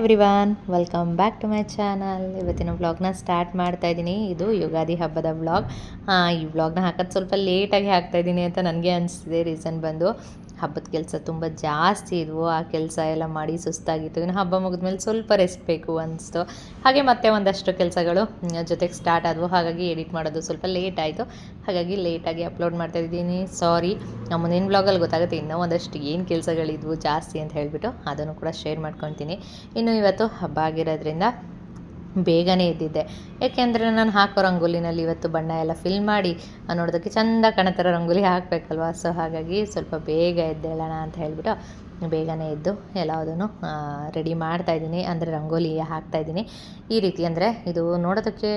Everyone welcome back to my channel ಇವತ್ತಿನ ವ್ಲಾಗ್ನ start ಮಾಡ್ತಾ ಇದ್ದೀನಿ. ಇದು ಯುಗಾದಿ ಹಬ್ಬದ ವ್ಲಾಗ್ ಈ ವ್ಲಾಗ್ನ ಹಾಕೋದು ಸ್ವಲ್ಪ ಲೇಟಾಗಿ ಹಾಕ್ತಾ ಇದ್ದೀನಿ ಅಂತ ನನಗೆ ಅನಿಸ್ತಿದೆ. ರೀಸನ್ ಬಂದು ಹಬ್ಬದ ಕೆಲಸ ತುಂಬ ಜಾಸ್ತಿ ಇದ್ವು, ಆ ಕೆಲಸ ಎಲ್ಲ ಮಾಡಿ ಸುಸ್ತಾಗಿತ್ತು. ಇನ್ನು ಹಬ್ಬ ಮುಗಿದ್ಮೇಲೆ ಸ್ವಲ್ಪ ರೆಸ್ಟ್ ಬೇಕು ಅನಿಸ್ತು. ಹಾಗೆ ಮತ್ತೆ ಒಂದಷ್ಟು ಕೆಲಸಗಳು ಜೊತೆಗೆ ಸ್ಟಾರ್ಟ್ ಆದವು. ಹಾಗಾಗಿ ಎಡಿಟ್ ಮಾಡೋದು ಸ್ವಲ್ಪ ಲೇಟ್ ಆಯಿತು. ಹಾಗಾಗಿ ಲೇಟಾಗಿ ಅಪ್ಲೋಡ್ ಮಾಡ್ತಾ ಇದ್ದೀನಿ. ಸಾರಿ ನಮ್ಮ ಮುಂದಿನ ಬ್ಲಾಗಲ್ಲಿ ಗೊತ್ತಾಗುತ್ತೆ ಇನ್ನೂ ಒಂದಷ್ಟು ಏನು ಕೆಲಸಗಳಿದ್ವು ಜಾಸ್ತಿ ಅಂತ ಹೇಳಿಬಿಟ್ಟು ಅದನ್ನು ಕೂಡ ಶೇರ್ ಮಾಡ್ಕೊತೀನಿ ಇನ್ನು ಇವತ್ತು ಹಬ್ಬ ಆಗಿರೋದ್ರಿಂದ ಬೇಗನೆ ಎದ್ದಿದ್ದೆ. ಏಕೆಂದರೆ ನಾನು ಹಾಕೋ ರಂಗೋಲಿನಲ್ಲಿ ಇವತ್ತು ಬಣ್ಣ ಎಲ್ಲ ಫಿಲ್ ಮಾಡಿ ನೋಡೋದಕ್ಕೆ ಚಂದ ಕಾಣೋ ಥರ ರಂಗೋಲಿ ಹಾಕಬೇಕಲ್ವ? ಸೊ ಹಾಗಾಗಿ ಸ್ವಲ್ಪ ಬೇಗ ಎದ್ದೇಳೋಣ ಅಂತ ಹೇಳಿಬಿಟ್ಟು ಬೇಗನೆ ಎದ್ದು ಎಲ್ಲದನ್ನು ರೆಡಿ ಮಾಡ್ತಾ ಇದ್ದೀನಿ. ಅಂದರೆ ರಂಗೋಲಿ ಹಾಕ್ತಾ ಇದ್ದೀನಿ. ಈ ರೀತಿ ಅಂದರೆ ಇದು ನೋಡೋದಕ್ಕೆ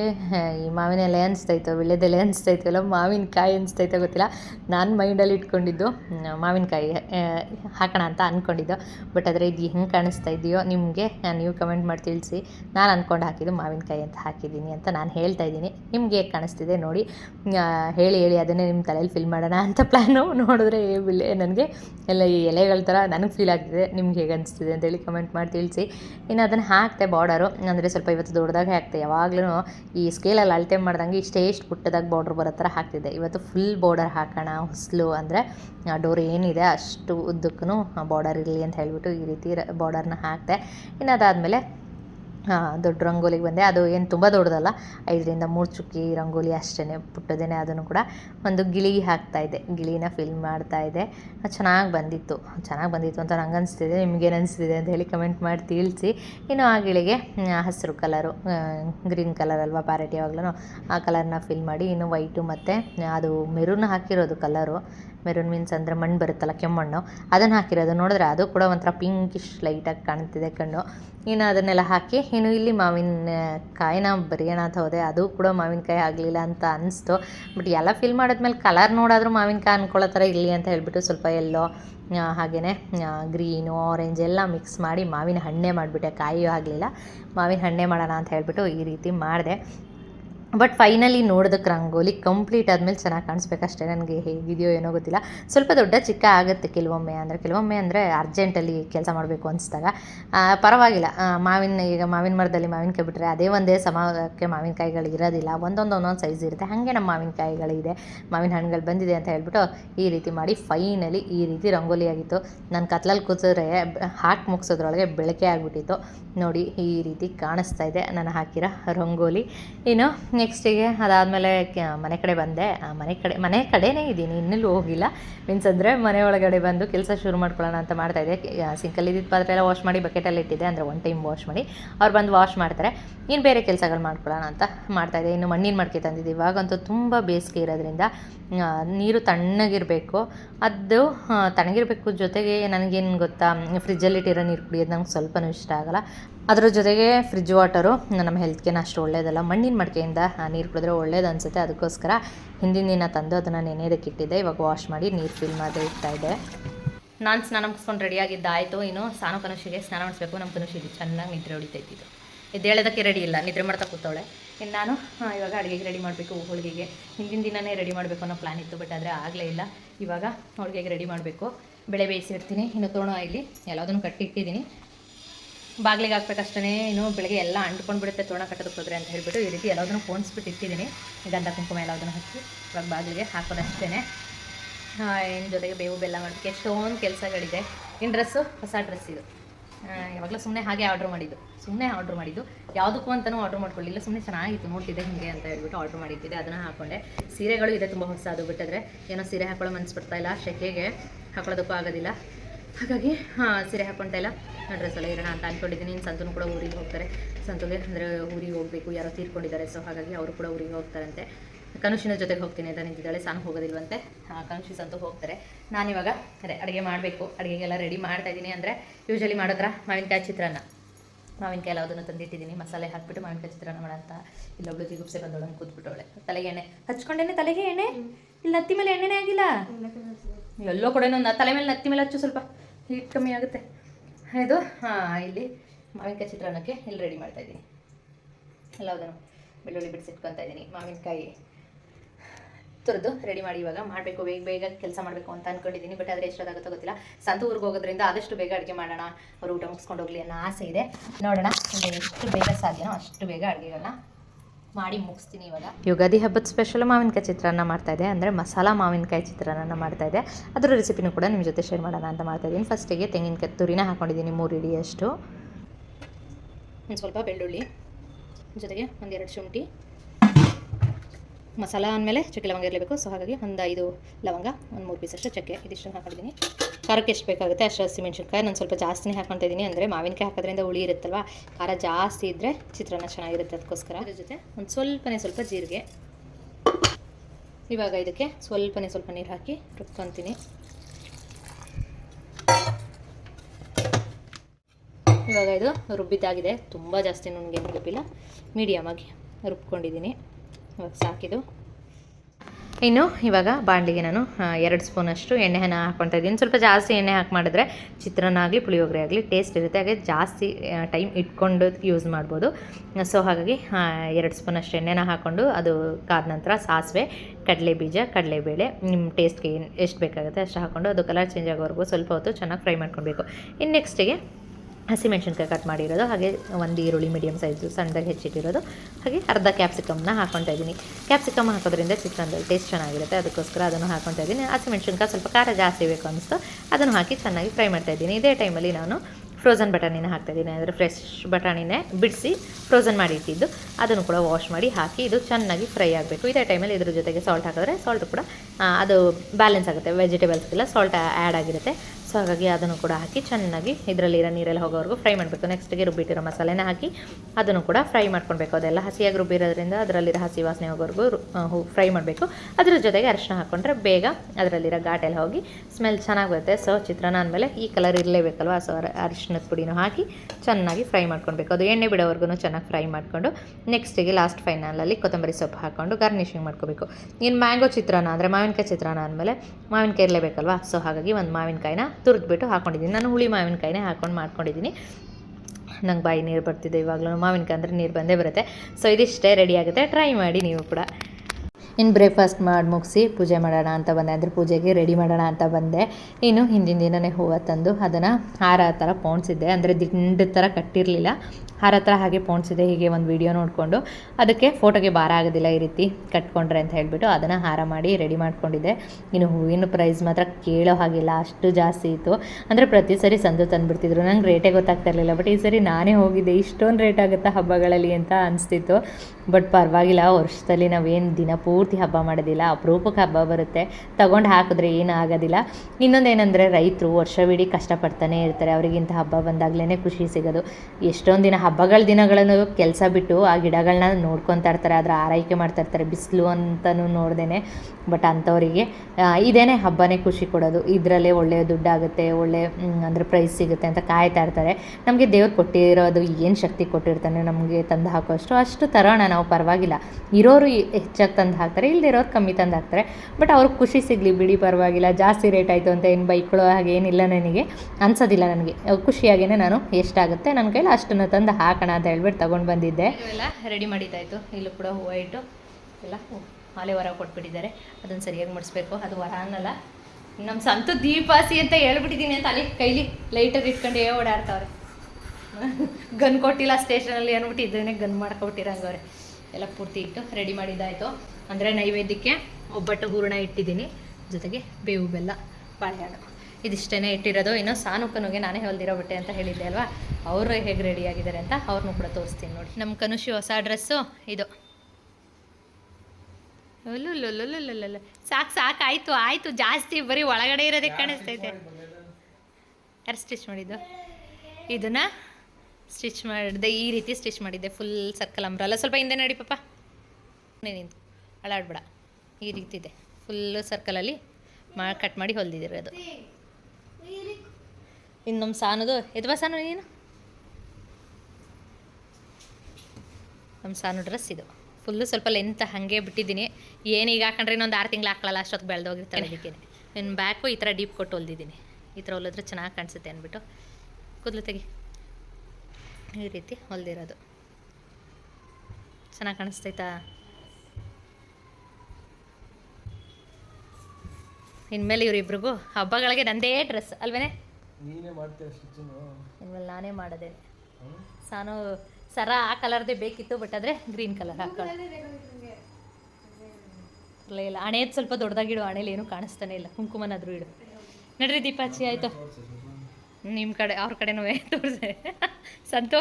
ಈ ಮಾವಿನ ಎಲೆ ಅನಿಸ್ತೈತೋ ವಿಳ್ಯದೆಲೆ ಅನಿಸ್ತೈತೋ ಇಲ್ಲ ಮಾವಿನಕಾಯಿ ಅನಿಸ್ತೈತೋ ಗೊತ್ತಿಲ್ಲ. ನಾನು ಮೈಂಡಲ್ಲಿ ಇಟ್ಕೊಂಡಿದ್ದು ಮಾವಿನಕಾಯಿ ಹಾಕೋಣ ಅಂತ ಅಂದ್ಕೊಂಡಿದ್ದು ಬಟ್ ಆದರೆ ಇದು ಹೆಂಗೆ ಕಾಣಿಸ್ತಾ ಇದೆಯೋ ನಿಮಗೆ ನೀವು ಕಮೆಂಟ್ ಮಾಡಿ ತಿಳಿಸಿ. ನಾನು ಅಂದ್ಕೊಂಡು ಹಾಕಿದ್ದು ಮಾವಿನಕಾಯಿ ಅಂತ ಹಾಕಿದ್ದೀನಿ ಅಂತ ನಾನು ಹೇಳ್ತಾ ಇದ್ದೀನಿ. ನಿಮ್ಗೆ ಹೇಗೆ ಕಾಣಿಸ್ತಿದೆ ನೋಡಿ. ಹೇಳಿ ಹೇಳಿ, ಅದನ್ನೇ ನಿಮ್ಮ ತಲೆಯಲ್ಲಿ ಫಿಲ್ ಮಾಡೋಣ ಅಂತ ಪ್ಲ್ಯಾನು ನೋಡಿದ್ರೆ ನನಗೆ ಎಲ್ಲ ಈ ಎಲೆಗಳ ಥರ ನನಗೆ ಫೀಲ್ ಆಗ್ತಿದೆ, ನಿಮ್ಗೆ ಹೇಗೆ ಅನಿಸ್ತಿದೆ ಅಂತೇಳಿ ಕಮೆಂಟ್ ಮಾಡಿ ತಿಳಿಸಿ. ಇನ್ನು ಅದನ್ನು ಹಾಕ್ತೆ ಬಾರ್ಡರು ಅಂದರೆ ಸ್ವಲ್ಪ ಇವತ್ತು ದೊಡ್ಡದಾಗೆ ಹಾಕ್ತೆ. ಯಾವಾಗಲೂ ಈ ಸ್ಕೇಲಲ್ಲಿ ಅಳತೆ ಮಾಡ್ದಂಗೆ ಇಷ್ಟೇ ಇಷ್ಟು ಪುಟ್ಟದಾಗಿ ಬಾರ್ಡ್ರ್ ಬರೋ ಥರ ಹಾಕ್ತಿದ್ದೆ. ಇವತ್ತು ಫುಲ್ ಬಾರ್ಡರ್ ಹಾಕೋಣ, ಹೊಸಲು ಅಂದರೆ ಡೋರ್ ಏನಿದೆ ಅಷ್ಟು ಉದ್ದಕ್ಕೂ ಬಾರ್ಡರ್ ಇರಲಿ ಅಂತ ಹೇಳಿಬಿಟ್ಟು ಈ ರೀತಿ ಬಾರ್ಡರ್ನ ಹಾಕ್ತೆ. ಇನ್ನು ಅದಾದಮೇಲೆ ದೊಡ್ಡ ರಂಗೋಲಿಗೆ ಬಂದೆ. ಅದು ಏನು ತುಂಬ ದೊಡ್ಡದಲ್ಲ, ಐದರಿಂದ ಮೂರು ಚುಕ್ಕಿ ರಂಗೋಲಿ ಅಷ್ಟೇ ಪುಟ್ಟದೇನೆ ಅದನ್ನು ಕೂಡ ಒಂದು ಗಿಳಿ ಹಾಕ್ತಾಯಿದ್ದೆ ಗಿಳಿನ ಫಿಲ್ ಮಾಡ್ತಾ ಇದ್ದೆ. ಚೆನ್ನಾಗಿ ಬಂದಿತ್ತು. ಚೆನ್ನಾಗಿ ಬಂದಿತ್ತು ಅಂತ ನಂಗೆ ಅನಿಸ್ತಿದೆ. ನಿಮಗೇನು ಅನಿಸ್ತಿದೆ ಅಂತ ಹೇಳಿ ಕಮೆಂಟ್ ಮಾಡಿ ತಿಳಿಸಿ. ಇನ್ನು ಆ ಗಿಳಿಗೆ ಹಸಿರು ಕಲರು ಗ್ರೀನ್ ಕಲರ್ ಅಲ್ವಾ ಪ್ಯಾರೆಟ್ ಯಾವಾಗಲೂ ಆ ಕಲರ್ನ ಫಿಲ್ ಮಾಡಿ, ಇನ್ನು ವೈಟು ಮತ್ತು, ಅದು ಮೆರೂನ್ ಹಾಕಿರೋದು ಕಲರು ಮೆರೂನ್ ಮೀನ್ಸ್ ಅಂದರೆ ಮಣ್ಣು ಬರುತ್ತಲ್ಲ, ಕೆಮ್ಮಣ್ಣು, ಅದನ್ನು ಹಾಕಿರೋದು. ನೋಡಿದ್ರೆ ಅದು ಕೂಡ ಒಂಥರ ಪಿಂಕಿಶ್ ಲೈಟಾಗಿ ಕಾಣ್ತಿದೆ ಕಣ್ಣು. ಇನ್ನು ಅದನ್ನೆಲ್ಲ ಹಾಕಿ, ಇನ್ನು ಇಲ್ಲಿ ಮಾವಿನ ಕಾಯಿನ ಬರೆಯೋಣ ಅಂತ ಹೋದೆ. ಅದು ಕೂಡ ಮಾವಿನಕಾಯಿ ಆಗಲಿಲ್ಲ ಅಂತ ಅನಿಸ್ತು. ಬಟ್ ಎಲ್ಲ ಫಿಲ್ ಮಾಡಿದ್ಮೇಲೆ ಕಲರ್ ನೋಡಾದರೂ ಮಾವಿನಕಾಯಿ ಅನ್ಕೊಳ್ಳೋ ಥರ ಇರಲಿ ಅಂತ ಹೇಳಿಬಿಟ್ಟು ಸ್ವಲ್ಪ ಎಲ್ಲೋ ಹಾಗೆಯೇ ಗ್ರೀನು ಆರೆಂಜ್ ಎಲ್ಲ ಮಿಕ್ಸ್ ಮಾಡಿ ಮಾವಿನ ಹಣ್ಣೆ ಮಾಡಿಬಿಟ್ಟೆ. ಕಾಯಿಯೂ ಆಗಲಿಲ್ಲ. ಮಾವಿನ ಹಣ್ಣೆ ಮಾಡೋಣ ಅಂತ ಹೇಳಿಬಿಟ್ಟು ಈ ರೀತಿ ಮಾಡಿದೆ. ಬಟ್ ಫೈನಲಿ ನೋಡೋದಕ್ಕೆ ರಂಗೋಲಿ ಕಂಪ್ಲೀಟ್ ಆದಮೇಲೆ ಚೆನ್ನಾಗಿ ಕಾಣಿಸ್ಬೇಕಷ್ಟೇ ನನಗೆ ಹೇಗಿದೆಯೋ ಏನೋ ಗೊತ್ತಿಲ್ಲ. ಸ್ವಲ್ಪ ದೊಡ್ಡ ಚಿಕ್ಕ ಆಗುತ್ತೆ ಕೆಲವೊಮ್ಮೆ ಅಂದರೆ ಕೆಲವೊಮ್ಮೆ ಅಂದರೆ ಅರ್ಜೆಂಟಲ್ಲಿ ಕೆಲಸ ಮಾಡಬೇಕು ಅನಿಸಿದಾಗ. ಪರವಾಗಿಲ್ಲ. ಮಾವಿನ, ಈಗ ಮಾವಿನ ಮರದಲ್ಲಿ ಮಾವಿನಕಾಯಿ ಬಿಟ್ಟರೆ ಅದೇ ಒಂದೇ ಸಮಕ್ಕೆ ಮಾವಿನಕಾಯಿಗಳು ಇರೋದಿಲ್ಲ. ಒಂದೊಂದು ಒಂದೊಂದು ಸೈಜ್ ಇರುತ್ತೆ. ಹಾಗೆ ನಮ್ಮ ಮಾವಿನಕಾಯಿಗಳಿದೆ ಮಾವಿನ ಹಣ್ಣುಗಳು ಬಂದಿದೆ ಅಂತ ಹೇಳ್ಬಿಟ್ಟು ಈ ರೀತಿ ಮಾಡಿ ಫೈನಲಿ ಈ ರೀತಿ ರಂಗೋಲಿ ಆಗಿತ್ತು. ನಾನು ಕತ್ಲಲ್ಲಿ ಕೂತಿದ್ರೆ ಹಾಕಿ ಮುಗಿಸೋದ್ರೊಳಗೆ ಬೆಳಕೆ ಆಗಿಬಿಟ್ಟಿತ್ತು. ನೋಡಿ ಈ ರೀತಿ ಕಾಣಿಸ್ತಾ ಇದೆ. ನಾನು ಹಾಕಿರೋ ರಂಗೋಲಿ. ಇನ್ನು ನೆಕ್ಸ್ಟಿಗೆ ಅದಾದಮೇಲೆ ಮನೆ ಕಡೆ ಬಂದೆ. ಮನೆ ಕಡೆ ಮನೆ ಕಡೆನೇ ಇದ್ದೀನಿ, ಇನ್ನೆಲ್ಲೂ ಹೋಗಿಲ್ಲ. ಮೀನ್ಸ್ ಅಂದರೆ ಮನೆ ಒಳಗಡೆ ಬಂದು ಕೆಲಸ ಶುರು ಮಾಡ್ಕೊಳ್ಳೋಣ ಅಂತ ಮಾಡ್ತಾಯಿದ್ದೆ ಸಿಂಕಲ್ಲಿ ಇದ್ದಿದ್ದು ಪಾತ್ರೆ ಎಲ್ಲ ವಾಶ್ ಮಾಡಿ ಬಕೆಟಲ್ಲಿ ಇಟ್ಟಿದ್ದೆ. ಅಂದರೆ ಒನ್ ಟೈಮ್ ವಾಶ್ ಮಾಡಿ. ಅವ್ರು ಬಂದು ವಾಶ್ ಮಾಡ್ತಾರೆ. ಇನ್ನು ಬೇರೆ ಕೆಲಸಗಳು ಮಾಡ್ಕೊಳ್ಳೋಣ ಅಂತ ಮಾಡ್ತಾಯಿದ್ದೆ ಇನ್ನು ಮಣ್ಣಿನ ಮಡಿಕೆ ತಂದಿದ್ದು. ಇವಾಗಂತೂ ತುಂಬ ಬೇಸಿಗೆ ಇರೋದ್ರಿಂದ ನೀರು ತಣ್ಣಗಿರಬೇಕು. ಅದು ತಣ್ಣಗಿರಬೇಕು ಜೊತೆಗೆ ನನಗೇನು ಗೊತ್ತಾ ಫ್ರಿಜ್ಜಲ್ಲಿಟ್ಟಿರೋ ನೀರು ಕುಡಿಯೋದು ನಂಗೆ ಸ್ವಲ್ಪನೂ ಇಷ್ಟ ಆಗಲ್ಲ. ಅದ್ರ ಜೊತೆಗೆ ಫ್ರಿಜ್ ವಾಟರು ನಮ್ಮ ಹೆಲ್ತ್ಗೆ ಅಷ್ಟು ಒಳ್ಳೇದಲ್ಲ. ಮಣ್ಣಿನ ಮಡಿಕೆಯಿಂದ ನೀರು ಕುಡಿದ್ರೆ ಒಳ್ಳೇದು ಅನಿಸುತ್ತೆ. ಅದಕ್ಕೋಸ್ಕರ ಹಿಂದಿನ ದಿನ ತಂದು ಅದನ್ನು ನೆನೆಯೋದಕ್ಕೆ ಇಟ್ಟಿದ್ದೆ. ಇವಾಗ ವಾಶ್ ಮಾಡಿ ನೀರು ಫಿಲ್ ಮಾಡಿ ಇಡ್ತಾಯಿದ್ದೆ ನಾನು ಸ್ನಾನ ಮುಗಿಸ್ಕೊಂಡು ರೆಡಿಯಾಗಿದ್ದಾಯಿತು ಇನ್ನು ಸ್ನಾನ ಕನುಷಿಗೆ ಸ್ನಾನ ಮಾಡಿಸ್ಬೇಕು. ನಮ್ಮ ಕನುಷಿಗೆ ಚೆನ್ನಾಗಿ ನಿದ್ರೆ ಹೊಡಿತೈತಿದ್ದು ಎದ್ದೇಳೋದಕ್ಕೆ ರೆಡಿ ಇಲ್ಲ. ನಿದ್ರೆ ಮಾಡ್ತಾ ಕೂತವಳೆ. ಇನ್ನು ನಾನು ಇವಾಗ ಅಡುಗೆಗೆ ರೆಡಿ ಮಾಡಬೇಕು, ಹೋಳಿಗೆಗೆ. ಹಿಂದಿನ ದಿನವೇ ರೆಡಿ ಮಾಡಬೇಕು ಅನ್ನೋ ಪ್ಲ್ಯಾನ್ ಇತ್ತು ಬಟ್ ಆದರೆ ಆಗಲೇ ಇಲ್ಲ. ಇವಾಗ ಹೋಳಿಗೆಗೆ ರೆಡಿ ಮಾಡಬೇಕು. ಬೆಳೆ ಬೇಯಿಸಿರ್ತೀನಿ. ಇನ್ನು ತೋಣ ಇಲ್ಲಿ ಎಲ್ಲದನ್ನು ಕಟ್ಟಿಟ್ಟಿದ್ದೀನಿ. ಬಾಗಿಲಿಗೆ ಹಾಕ್ಬೇಕಷ್ಟೇ ಇನ್ನು ಬೆಳಗ್ಗೆ ಎಲ್ಲ ಅಂಟ್ಕೊಂಡು ಬಿಡುತ್ತೆ ತೋಣ ಕಟ್ಟೋದಕ್ಕೆ ಹೋದ್ರೆ ಅಂತ ಹೇಳಿಬಿಟ್ಟು ಈ ರೀತಿ ಎಲ್ಲದನ್ನು ಪೋಣಿಸ್ಬಿಟ್ಟು ಇಟ್ಟಿದ್ದೀನಿ ಗಂಧ ಕುಂಕುಮ ಎಲ್ಲದನ್ನು ಹಚ್ಚಿ ಇವಾಗ ಬಾಗಿಲಿಗೆ ಹಾಕೋದಷ್ಟೇ ಇನ್ನು ಜೊತೆಗೆ ಬೇವು ಬೆಲ್ಲ ಮಾಡೋದಕ್ಕೆ ಎಷ್ಟೊಂದು ಕೆಲಸಗಳಿದೆ. ಇನ್ನು ಡ್ರೆಸ್ಸು, ಹೊಸ ಡ್ರೆಸ್ ಇದು. ಯಾವಾಗಲೂ ಸುಮ್ಮನೆ ಹಾಗೆ ಆರ್ಡ್ರ್ ಮಾಡಿದ್ದು. ಸುಮ್ಮನೆ ಆರ್ಡ್ರ್ ಮಾಡಿದ್ದು. ಯಾವುದಕ್ಕೂ ಅಂತಲೂ ಆರ್ಡ್ರ್ ಮಾಡ್ಕೊಳ್ಳಿಲ್ಲ. ಸುಮ್ಮನೆ ಚೆನ್ನಾಗಿತ್ತು, ನೋಡ್ತಿದ್ದೆ ಹಿಂಗೆ ಅಂತ ಹೇಳ್ಬಿಟ್ಟು ಆರ್ಡ್ರ್ ಮಾಡಿದ್ದಿದೆ. ಅದನ್ನು ಹಾಕೊಂಡೆ. ಸೀರೆಗಳು ಇದೆ ತುಂಬ ಹೊಸ ಅದು ಬಿಟ್ಟಿದ್ರೆ. ಏನೋ ಸೀರೆ ಹಾಕೊಳ್ಳೋ ಮನಸ್ಸು ಬರ್ತಾಯಿಲ್ಲ ಇಲ್ಲ. ಶೆಕೆಗೆ ಹಾಕೊಳ್ಳೋದಕ್ಕೂ ಆಗೋದಿಲ್ಲ. ಹಾಗಾಗಿ ಹಾಂ ಸೀರೆ ಹಾಕೊಂಡೆ ಇಲ್ಲ. ಡ್ರೆಸ್ಸೆಲ್ಲ ಇರೋಣ ಅಂತ ಅಂದ್ಕೊಂಡಿದ್ದೀನಿ ಇನ್ನು ಸಂತನು ಕೂಡ ಊರಿಗೆ ಹೋಗ್ತಾರೆ. ಸಂತುಗೆ ಅಂದರೆ ಊರಿಗೆ ಹೋಗಬೇಕು. ಯಾರೋ ತೀರ್ಕೊಂಡಿದ್ದಾರೆ. ಸೊ ಹಾಗಾಗಿ ಅವರು ಕೂಡ ಊರಿಗೆ ಹೋಗ್ತಾರಂತೆ. ಕನುಷಿನ ಜೊತೆಗೆ ಹೋಗ್ತೀನಿ ಅಂತ ನಿಂತಿದ್ದಾಳೆ. ಸಾನು ಹೋಗೋದಿಲ್ವಂತೆ. ಹಾಂ ಕನುಷಿ ಸಂತು ಹೋಗ್ತಾರೆ. ನಾನಿವಾಗ ಅದೇ ಅಡುಗೆ ಮಾಡಬೇಕು. ಅಡುಗೆಗೆಲ್ಲ ರೆಡಿ ಮಾಡ್ತಾ ಇದ್ದೀನಿ. ಅಂದರೆ ಯೂಶಲಿ ಮಾಡೋದ್ರ ಮಾವಿನಕಾಯಿ ಚಿತ್ರಾನ್ನ. ಮಾವಿನಕಾಯಿ ಯಾವುದನ್ನು ತಂದಿಟ್ಟಿದ್ದೀನಿ. ಮಸಾಲೆ ಹಾಕ್ಬಿಟ್ಟು ಮಾವಿನಕಾಯಿ ಚಿತ್ರಾನ್ನ ಮಾಡೋಂತ ಇಲ್ಲೊಬ್ಳು ಜಿಗುಪ್ಸೆ ಬಂದೋಳನ್ನು ಕೂತ್ಬಿಟ್ಟವಳೆ. ತಲೆಗೆ ಎಣ್ಣೆ. ಹಚ್ಕೊಂಡೇನೆ ತಲೆಗೆ ಎಣ್ಣೆ? ಇಲ್ಲಿ ನತ್ತಿ ಮೇಲೆ ಎಣ್ಣೆನೇ ಆಗಿಲ್ಲ? ಎಲ್ಲೋ ಕೂಡ ಒಂದು ತಲೆ ಮೇಲೆ ನತ್ತಿ ಮೇಲೆ ಹಚ್ಚು ಸ್ವಲ್ಪ. ಹೀಟ್ ಕಮ್ಮಿ ಆಗುತ್ತೆ. ಇದು, ಹಾಂ, ಇಲ್ಲಿ ಮಾವಿನಕಾಯಿ ಚಿತ್ರಾನ್ನಕ್ಕೆ ಇಲ್ಲಿ ರೆಡಿ ಮಾಡ್ತಾ ಇದ್ದೀನಿ. ಎಲ್ಲದನ್ನು ಬೆಳ್ಳುಳ್ಳಿ ಬಿಡಿಸಿಟ್ಕೊತಾ ಇದ್ದೀನಿ. ಮಾವಿನಕಾಯಿ ತುರಿದು ರೆಡಿ ಮಾಡಿ ಇವಾಗ ಮಾಡಬೇಕು. ಬೇಗ ಬೇಗ ಕೆಲಸ ಮಾಡಬೇಕು ಅಂತ ಅನ್ಕೊಂಡಿದ್ದೀನಿ. ಬಟ್ ಆದರೆ ಎಷ್ಟೊತ್ತಾಗುತ್ತೋ ಗೊತ್ತಿಲ್ಲ. ಸಂತ ಊರಿಗೆ ಹೋಗೋದ್ರಿಂದ ಆದಷ್ಟು ಬೇಗ ಅಡುಗೆ ಮಾಡೋಣ. ಅವರು ಊಟ ಮುಗಿಸ್ಕೊಂಡು ಹೋಗ್ಲಿ ಅನ್ನೋ ಆಸೆ ಇದೆ. ನೋಡೋಣ ಎಷ್ಟು ಬೇಗ ಸಾಧ್ಯನೋ ಅಷ್ಟು ಬೇಗ ಅಡುಗೆಗಳನ್ನ ಮಾಡಿ ಮುಗಿಸ್ತೀನಿ ಇವಾಗ. ಯುಗಾದಿ ಹಬ್ಬದ ಸ್ಪೆಷಲ್ ಮಾವಿನಕಾಯಿ ಚಿತ್ರಾನ್ನ ಮಾಡ್ತಾ ಇದೆ ಅಂದರೆ ಮಸಾಲ ಮಾವಿನಕಾಯಿ ಚಿತ್ರಾನ್ನ ಮಾಡ್ತಾ ಇದೆ ಅದರ ರೆಸಿಪಿನೂ ಕೂಡ ನಿಮ್ಮ ಜೊತೆ ಶೇರ್ ಮಾಡೋಣ ಅಂತ ಮಾಡ್ತಾ ಇದ್ದೀನಿ. ಫಸ್ಟಿಗೆ ತೆಂಗಿನಕಾಯಿ ತುರಿನ ಹಾಕೊಂಡಿದ್ದೀನಿ ಮೂರು ಇಡಿಯಷ್ಟು. ಒಂದು ಸ್ವಲ್ಪ ಬೆಳ್ಳುಳ್ಳಿ ಜೊತೆಗೆ ಒಂದೆರಡು ಶುಂಠಿ. ಮಸಾಲ ಅಂದಮೇಲೆ ಚಕ್ಕೆ ಲವಂಗ ಇರಲೇಬೇಕು. ಸೊ ಹಾಗಾಗಿ ಒಂದು ಐದು ಲವಂಗ, ಒಂದು ಮೂರು ಪೀಸಷ್ಟು ಚಕ್ಕೆ ಇದಿಷ್ಟನ್ನು ಹಾಕೊಂಡಿದ್ದೀನಿ. ಖಾರಕ್ಕೆ ಎಷ್ಟು ಬೇಕಾಗುತ್ತೆ ಅಷ್ಟು ಹಸಿಮೆಣ್ಸಿನ್ಕಾಯಿ. ನಾನು ಸ್ವಲ್ಪ ಜಾಸ್ತಿನೇ ಹಾಕೊತಾ ಇದ್ದೀನಿ ಅಂದರೆ ಮಾವಿನಕಾಯಿ ಹಾಕೋದ್ರಿಂದ ಹುಳಿ ಇರುತ್ತಲ್ವ? ಖಾರ ಜಾಸ್ತಿ ಇದ್ದರೆ ಚಿತ್ರಾನ್ನ ಚೆನ್ನಾಗಿರುತ್ತೆ ಅದಕ್ಕೋಸ್ಕರ. ಅದ್ರ ಜೊತೆ? ಒಂದು ಸ್ವಲ್ಪನೇ ಸ್ವಲ್ಪ ಜೀರಿಗೆ. ಇವಾಗ ಇದಕ್ಕೆ ಸ್ವಲ್ಪನೇ ಸ್ವಲ್ಪ ನೀರು ಹಾಕಿ ರುಬ್ಕೊತೀನಿ. ಇವಾಗ ಇದು ರುಬ್ಬಿದ್ದಾಗಿದೆ. ತುಂಬ ಜಾಸ್ತಿ ನನಗೇನು ರುಬ್ಬಿಲ್ಲ. ಮೀಡಿಯಮ್ ಆಗಿ ರುಬ್ಕೊಂಡಿದ್ದೀನಿ. ಇವಾಗ ಸಾಕಿದು ಇನ್ನು ಇವಾಗ ಬಾಣಲಿಗೆ ನಾನು ಎರಡು ಸ್ಪೂನಷ್ಟು ಎಣ್ಣೆನ ಹಾಕ್ಕೊತಾ ಇದ್ದೀನಿ. ಸ್ವಲ್ಪ ಜಾಸ್ತಿ ಎಣ್ಣೆ ಹಾಕಿ ಮಾಡಿದ್ರೆ ಚಿತ್ರಾನ್ನ ಆಗಲಿ, ಪುಳಿಯೋಗರೆ ಆಗಲಿ ಟೇಸ್ಟ್ ಇರುತ್ತೆ. ಹಾಗೆ ಜಾಸ್ತಿ ಟೈಮ್ ಇಟ್ಕೊಂಡು ಯೂಸ್ ಮಾಡ್ಬೋದು. ಸೊ ಹಾಗಾಗಿ ಎರಡು ಸ್ಪೂನಷ್ಟು ಎಣ್ಣೆನ ಹಾಕ್ಕೊಂಡು ಅದು ಕಾದ ನಂತರ ಸಾಸಿವೆ, ಕಡಲೆ ಬೀಜ, ಕಡಲೆಬೇಳೆ ನಿಮ್ಮ ಟೇಸ್ಟ್ಗೆ ಏನು, ಎಷ್ಟು ಬೇಕಾಗುತ್ತೆ ಅಷ್ಟು ಹಾಕ್ಕೊಂಡು ಅದು ಕಲರ್ ಚೇಂಜ್ ಆಗೋವರೆಗೂ ಸ್ವಲ್ಪ ಹೊತ್ತು ಚೆನ್ನಾಗಿ ಫ್ರೈ ಮಾಡ್ಕೊಳ್ಬೇಕು. ಇನ್ನು ನೆಕ್ಸ್ಟಿಗೆ ಹಸಿಮೆಣ್ಸಿನ್ಕಾಯಿ ಕಟ್ ಮಾಡಿರೋದು, ಹಾಗೆ ಒಂದು ಈರುಳ್ಳಿ ಮೀಡಿಯಮ್ ಸೈಜು ಸಣ್ಣದಾಗಿ ಹೆಚ್ಚಿಟ್ಟಿರೋದು. ಹಾಗೆ ಅರ್ಧ ಕ್ಯಾಪ್ಸಿಕಮ್ನ ಹಾಕ್ಕೊತಾ ಇದ್ದೀನಿ. ಕ್ಯಾಪ್ಸಿಕಮ್ ಹಾಕೋದ್ರಿಂದ ಚಿತ್ರಾನ್ನದಲ್ಲಿ ಟೇಸ್ಟ್ ಚೆನ್ನಾಗಿರುತ್ತೆ. ಅದಕ್ಕೋಸ್ಕರ ಅದನ್ನು ಹಾಕ್ಕೊತಾ ಇದ್ದೀನಿ. ಹಸಿಮೆಣ್ಸಿನ್ಕಾಯಿ ಸ್ವಲ್ಪ ಖಾರ ಜಾಸ್ತಿ ಬೇಕು ಅನಿಸ್ತು. ಅದನ್ನು ಹಾಕಿ ಚೆನ್ನಾಗಿ ಫ್ರೈ ಮಾಡ್ತಾ ಇದ್ದೀನಿ. ಇದೇ ಟೈಮಲ್ಲಿ ನಾನು ಫ್ರೋಝನ್ ಬಟಾಣಿನ ಹಾಕ್ತಾಯಿದ್ದೀನಿ ಅಂದರೆ ಫ್ರೆಶ್ ಬಟಾಣಿನೇ ಬಿಡಿಸಿ ಫ್ರೋಝನ್ ಮಾಡಿ ಇಟ್ಟಿದ್ದು. ಅದನ್ನು ಕೂಡ ವಾಶ್ ಮಾಡಿ ಹಾಕಿ ಇದು ಚೆನ್ನಾಗಿ ಫ್ರೈ ಆಗಬೇಕು. ಇದೇ ಟೈಮಲ್ಲಿ ಇದ್ರ ಜೊತೆಗೆ ಸಾಲ್ಟ್ ಹಾಕಿದ್ರೆ ಸಾಲ್ಟ್ ಕೂಡ ಅದು ಬ್ಯಾಲೆನ್ಸ್ ಆಗುತ್ತೆ. ವೆಜಿಟೇಬಲ್ಸ್ಗೆಲ್ಲ ಸಾಲ್ಟ್ ಆ್ಯಡ್ ಆಗಿರುತ್ತೆ. ಸೊ ಹಾಗಾಗಿ ಅದನ್ನು ಕೂಡ ಹಾಕಿ ಚೆನ್ನಾಗಿ ಇದರಲ್ಲಿರೋ ನೀರೆಲ್ಲ ಹೋಗೋವರೆಗೂ ಫ್ರೈ ಮಾಡಬೇಕು ನೆಕ್ಸ್ಟಿಗೆ ರುಬ್ಬಿಟ್ಟಿರೋ ಮಸಾಲೆನ ಹಾಕಿ ಅದನ್ನು ಕೂಡ ಫ್ರೈ ಮಾಡ್ಕೊಳ್ಬೇಕು. ಅದೆಲ್ಲ ಹಸಿಯಾಗಿ ರುಬ್ಬಿರೋದ್ರಿಂದ ಅದರಲ್ಲಿರೋ ಹಸಿ ವಾಸನೆ ಹೋಗೋವರೆಗೂ ಫ್ರೈ ಮಾಡಬೇಕು. ಅದರ ಜೊತೆಗೆ ಅರಿಶಿನ ಹಾಕ್ಕೊಂಡ್ರೆ ಬೇಗ ಅದರಲ್ಲಿರೋ ಘಾಟೆಲ್ಲ ಹೋಗಿ ಸ್ಮೆಲ್ ಚೆನ್ನಾಗಿ ಬರುತ್ತೆ ಸೊ ಚಿತ್ರಾನ್ನ ಅಂದಮೇಲೆ ಈ ಕಲರ್ ಇರಲೇಬೇಕಲ್ವ? ಸೊ ಅರಿಶಿನದ ಪುಡಿನೂ ಹಾಕಿ ಚೆನ್ನಾಗಿ ಫ್ರೈ ಮಾಡ್ಕೊಳ್ಬೇಕು. ಅದು ಎಣ್ಣೆ ಬಿಡೋವರೆಗೂ ಚೆನ್ನಾಗಿ ಫ್ರೈ ಮಾಡಿಕೊಂಡು ನೆಕ್ಸ್ಟಿಗೆ ಲಾಸ್ಟ್ ಫೈನಲಲ್ಲಿ ಕೊತ್ತಂಬರಿ ಸೊಪ್ಪು ಹಾಕ್ಕೊಂಡು ಗಾರ್ನಿಷಿಂಗ್ ಮಾಡ್ಕೋಬೇಕು ಇನ್ನು ಮ್ಯಾಂಗೋ ಚಿತ್ರಾನ್ನ ಅಂದರೆ ಮಾವಿನಕಾಯಿ ಚಿತ್ರಾನ್ನ ಅಂದಮೇಲೆ ಮಾವಿನಕಾಯಿ ಇರಲೇಬೇಕಲ್ವ? ಸೊ ಹಾಗಾಗಿ ಒಂದು ಮಾವಿನಕಾಯಿನ ತುರಿದ್ಬಿಟ್ಟು ಹಾಕ್ಕೊಂಡಿದ್ದೀನಿ ನಾನು ಹುಳಿ ಮಾವಿನಕಾಯಿನೇ ಹಾಕ್ಕೊಂಡು ಮಾಡ್ಕೊಂಡಿದ್ದೀನಿ. ನಂಗೆ ಬಾಯಿ ನೀರು ಬರ್ತಿದೆ ಇವಾಗಲೂ. ಮಾವಿನಕಾಯಿ ಅಂದರೆ ನೀರು ಬಂದೇ ಬರುತ್ತೆ. ಸೊ ಇದಿಷ್ಟೇ ರೆಡಿ ಆಗುತ್ತೆ. ಟ್ರೈ ಮಾಡಿ ನೀವು ಕೂಡ. ಇನ್ನು ಬ್ರೇಕ್ಫಾಸ್ಟ್ ಮಾಡಿ ಮುಗಿಸಿ ಪೂಜೆ ಮಾಡೋಣ ಅಂತ ಬಂದೆ. ಅಂದರೆ ಪೂಜೆಗೆ ರೆಡಿ ಮಾಡೋಣ ಅಂತ ಬಂದೆ. ಇನ್ನು ಹಿಂದಿನ ದಿನವೇ ಹೂವು ತಂದು ಅದನ್ನು ಹಾರ ಥರ ಪೋಣಿಸಿದ್ದೆ. ಅಂದರೆ ದಿಂಡ ಥರ ಕಟ್ಟಿರಲಿಲ್ಲ. ಹಾರ ಥರ ಹಾಗೆ ಪೋಣಿಸಿದೆ. ಹೀಗೆ ಒಂದು ವಿಡಿಯೋ ನೋಡಿಕೊಂಡು ಅದಕ್ಕೆ ಫೋಟೋಗೆ ಭಾರ ಆಗೋದಿಲ್ಲ ಈ ರೀತಿ ಕಟ್ಕೊಂಡ್ರೆ ಅಂತ ಹೇಳಿಬಿಟ್ಟು ಅದನ್ನು ಹಾರ ಮಾಡಿ ರೆಡಿ ಮಾಡಿಕೊಂಡಿದ್ದೆ. ಇನ್ನು ಹೂವಿನ ಪ್ರೈಸ್ ಮಾತ್ರ ಕೇಳೋ ಹಾಗಿಲ್ಲ. ಅಷ್ಟು ಜಾಸ್ತಿ ಇತ್ತು. ಅಂದರೆ ಪ್ರತಿ ಸರಿ ಸಂದು ತಂದುಬಿಡ್ತಿದ್ರು. ನಂಗೆ ರೇಟೇ ಗೊತ್ತಾಗ್ತಾ ಇರಲಿಲ್ಲ. ಬಟ್ ಈ ಸರಿ ನಾನೇ ಹೋಗಿದ್ದೆ. ಇಷ್ಟೊಂದು ರೇಟ್ ಆಗುತ್ತಾ ಹಬ್ಬಗಳಲ್ಲಿ ಅಂತ ಅನಿಸ್ತಿತ್ತು. ಬಟ್ ಪರವಾಗಿಲ್ಲ. ವರ್ಷದಲ್ಲಿ ನಾವೇನು ದಿನ ಪೂರ್ತಿ ಹಬ್ಬ ಮಾಡೋದಿಲ್ಲ, ಅಪರೂಪಕ್ಕೆ ಹಬ್ಬ ಬರುತ್ತೆ. ತಗೊಂಡು ಹಾಕಿದ್ರೆ ಏನೂ ಆಗೋದಿಲ್ಲ. ಇನ್ನೊಂದೇನೆಂದರೆ ರೈತರು ವರ್ಷವಿಡೀ ಕಷ್ಟಪಡ್ತಾನೆ ಇರ್ತಾರೆ. ಅವರಿಗಿಂತ ಹಬ್ಬ ಬಂದಾಗಲೇ ಖುಷಿ ಸಿಗೋದು. ಎಷ್ಟೊಂದು ದಿನ ಹಬ್ಬಗಳ ದಿನಗಳನ್ನು ಕೆಲಸ ಬಿಟ್ಟು ಆ ಗಿಡಗಳನ್ನ ನೋಡ್ಕೊತಾ ಇರ್ತಾರೆ. ಅದರ ಆರೈಕೆ ಮಾಡ್ತಾ ಇರ್ತಾರೆ. ಬಿಸಿಲು ಅಂತಲೂ ನೋಡ್ದೇನೆ. ಬಟ್ ಅಂಥವರಿಗೆ ಇದೇನೇ ಹಬ್ಬನೇ ಖುಷಿ ಕೊಡೋದು. ಇದರಲ್ಲೇ ಒಳ್ಳೆಯ ದುಡ್ಡಾಗುತ್ತೆ ಒಳ್ಳೆ ಅಂದರೆ ಪ್ರೈಸ್ ಸಿಗುತ್ತೆ ಅಂತ ಕಾಯ್ತಾ ಇರ್ತಾರೆ. ನಮಗೆ ದೇವ್ರು ಕೊಟ್ಟಿರೋದು ಏನು ಶಕ್ತಿ ಕೊಟ್ಟಿರ್ತಾನೆ ನಮಗೆ ತಂದು ಹಾಕೋ ಅಷ್ಟು ಅಷ್ಟು ತರೋಣ. ನಾವು ಪರವಾಗಿಲ್ಲ. ಇರೋರು ಹೆಚ್ಚಾಗಿ ತಂದು ಹಾಕ್ತಾರೆ ಇಲ್ದಿರೋರು ಕಮ್ಮಿ ತಂದು ಬಟ್ ಅವ್ರಿಗೆ ಖುಷಿ ಸಿಗಲಿ, ಬಿಡಿ ಪರವಾಗಿಲ್ಲ, ಜಾಸ್ತಿ ರೇಟ್ ಆಯಿತು ಅಂತ ಏನು ಬೈಕೊಳ್ಳೋ ಹಾಗೇನಿಲ್ಲ ನನಗೆ. ಅನ್ಸೋದಿಲ್ಲ ನನಗೆ. ಖುಷಿಯಾಗೇ ನಾನು ಎಷ್ಟಾಗುತ್ತೆ ನನ್ನ ಕೈಲಿ ಅಷ್ಟನ್ನು ತಂದು ಹಾಕೋಣ ಅಂತ ಹೇಳ್ಬಿಟ್ಟು ತೊಗೊಂಡು ಬಂದಿದ್ದೆ. ಎಲ್ಲ ರೆಡಿ ಮಾಡಿದ್ದಾಯಿತು. ಇಲ್ಲೂ ಕೂಡ ಹೂವು ಇಟ್ಟು ಎಲ್ಲ ಹಾಲೆ ವರ ಕೊಟ್ಬಿಟ್ಟಿದ್ದಾರೆ. ಅದನ್ನು ಸರಿಯಾಗಿ ಮುಡಿಸ್ಬೇಕು. ಅದು ವರ ಅನ್ನಲ್ಲ. ನಮ್ಮ ಸಂತು ದೀಪಾಸಿ ಅಂತ ಹೇಳ್ಬಿಟ್ಟಿದ್ದೀನಿ ಅಂತ ಅಲ್ಲಿ ಕೈಲಿ ಲೈಟರ್ ಇಟ್ಕೊಂಡೇ ಓಡಾಡ್ತಾವ್ರೆ. ಗನ್ ಕೊಟ್ಟಿಲ್ಲ ಸ್ಟೇಷನಲ್ಲಿ ಅಂದ್ಬಿಟ್ಟು ಇದನ್ನೇ ಗನ್ ಮಾಡ್ಕೊಬಿಟ್ಟಿರಂಗವ್ರೆ ಎಲ್ಲ ಪೂರ್ತಿ ಇಟ್ಟು ರೆಡಿ ಮಾಡಿದ್ದಾಯಿತು. ಅಂದರೆ ನೈವೇದ್ಯಕ್ಕೆ ಒಬ್ಬಟ್ಟು ಹೂರಣ ಇಟ್ಟಿದ್ದೀನಿ. ಜೊತೆಗೆ ಬೇವು ಬೆಲ್ಲ ಬಾಳೆಹಣ್ಣು. ಇದಿಷ್ಟೇ ಇಟ್ಟಿರೋದು. ಇನ್ನು ಸಾನುಕನುಗೆ ನಾನೇ ಹೊಲ್ದಿರೋ ಬಟ್ಟೆ ಅಂತ ಹೇಳಿದ್ದೆ ಅಲ್ವಾ? ಅವರು ಹೇಗೆ ರೆಡಿ ಆಗಿದ್ದಾರೆ ಅಂತ ಅವ್ರನ್ನೂ ಕೂಡ ತೋರಿಸ್ತೀನಿ ನೋಡಿ. ನಮ್ಮ ಕನುಷಿ ಹೊಸ ಡ್ರೆಸ್ಸು ಇದು. ಲುಲ್ಲುಲ್ಲುಲ್ಲುಲ್ಲುಲ್ಲ ಸಾಕು ಸಾಕು ಆಯಿತು ಆಯಿತು. ಜಾಸ್ತಿ ಬರೀ ಒಳಗಡೆ ಇರೋದೇ ಕಾಣಿಸ್ತೈತೆ ಯಾರು ಸ್ಟಿಚ್ ಮಾಡಿದ್ದು? ಇದನ್ನ ಸ್ಟಿಚ್ ಮಾಡಿದೆ ಈ ರೀತಿ ಸ್ಟಿಚ್ ಮಾಡಿದ್ದೆ. ಫುಲ್ ಸರ್ಕಲ್ ಅಂಬ್ರಲ್ಲ ಸ್ವಲ್ಪ ಹಿಂದೆ ನಡಿ ಪಾಪ. ನಿಂತು ಅಳಾಡ್ಬೇಡ ಈ ರೀತಿ ಇದೆ. ಫುಲ್ಲು ಸರ್ಕಲಲ್ಲಿ ಮಾ ಕಟ್ ಮಾಡಿ ಹೊಲ್ದಿದಿರೋದು ಇನ್ನು ನಮ್ಮ ಸಾನದು. ಎದ್ವಾ ಸಾನು ನೀನು? ನಮ್ಮ ಸಾನು ಡ್ರೆಸ್ ಇದು. ಫುಲ್ಲು ಸ್ವಲ್ಪ ಲೆಂತ್ ಹಾಗೆ ಬಿಟ್ಟಿದ್ದೀನಿ. ಏನು ಈಗ ಹಾಕೊಂಡ್ರೆ ಇನ್ನೊಂದು ಆರು ತಿಂಗಳು ಹಾಕೊಳ್ಳಲ್ಲ ಅಷ್ಟೊತ್ತು ಬೆಳೆದೋಗಿರ್ತಾಳೆ ಅದಕ್ಕೆ ಇನ್ನು ಬ್ಯಾಕು ಈ ಥರ ಡೀಪ್ ಕೊಟ್ಟು ಹೊಲ್ದಿದ್ದೀನಿ. ಈ ಥರ ಹೊಲಿದ್ರೆ ಚೆನ್ನಾಗಿ ಕಾಣಿಸುತ್ತೆ ಅಂದ್ಬಿಟ್ಟು ಕೂದಲು ತೆಗಿ. ಈ ರೀತಿ ಹೊಲ್ದಿರೋದು. ಚೆನ್ನಾಗಿ ಕಾಣಿಸ್ತೈತಾ? ಇನ್ಮೇಲೆ ಇವರಿಬ್ರಿಗೂ ಹಬ್ಬಗಳಿಗೆ ನಂದೇ ಡ್ರೆಸ್ ಅಲ್ವೇನೆ? ಇನ್ಮೇಲೆ ನಾನೇ ಮಾಡದೆ. ಸಾನು ಸರ ಆ ಕಲರ್ದೇ ಬೇಕಿತ್ತು ಬಟ್ ಆದರೆ ಗ್ರೀನ್ ಕಲರ್ ಹಾಕೊಳ್ಳಿ ಇಲ್ಲ ಇಲ್ಲ ಹಣೆದು ಸ್ವಲ್ಪ ದೊಡ್ಡದಾಗಿಡು ಹಣೆಲಿ ಏನೂ ಕಾಣಿಸ್ತಾನೆ ಇಲ್ಲ. ಕುಂಕುಮನಾದರೂ ಇಡು. ನಡ್ರಿ ದೀಪಾಚಿ ಆಯಿತು. ನಿಮ್ಮ ಕಡೆ ಅವ್ರ ಕಡೆನೂ ತೋರಿಸಿ. ಸಂತು.